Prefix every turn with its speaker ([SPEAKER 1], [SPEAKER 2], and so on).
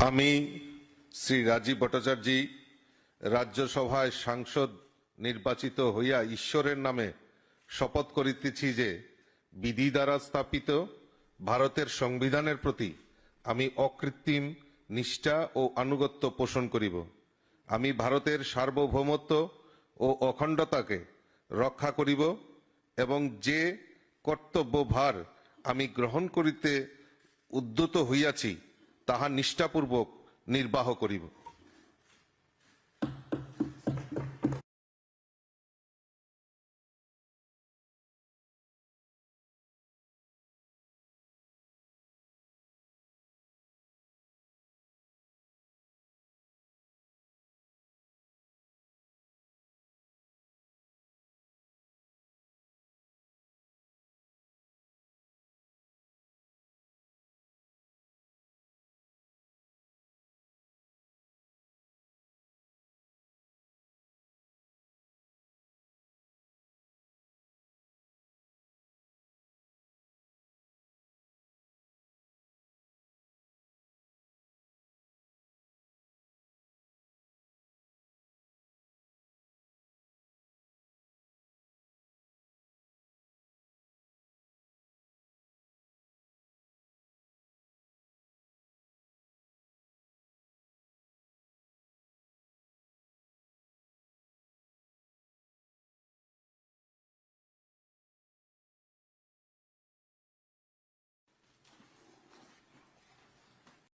[SPEAKER 1] আমি শ্রী রাজীব ভট্টাচার্যী রাজ্যসভায় সাংসদ নির্বাচিত হইয়া ঈশ্বরের নামে শপথ করিতেছি যে বিধি দ্বারা স্থাপিত ভারতের সংবিধানের প্রতি আমি অকৃত্রিম নিষ্ঠা ও আনুগত্য পোষণ করিব। আমি ভারতের সার্বভৌমত্ব ও অখণ্ডতাকে রক্ষা করিব এবং যে কর্তব্যভার আমি গ্রহণ করিতে উদ্যত হইয়াছি তাহা নিষ্ঠাপূর্বক নির্বাহ করিব।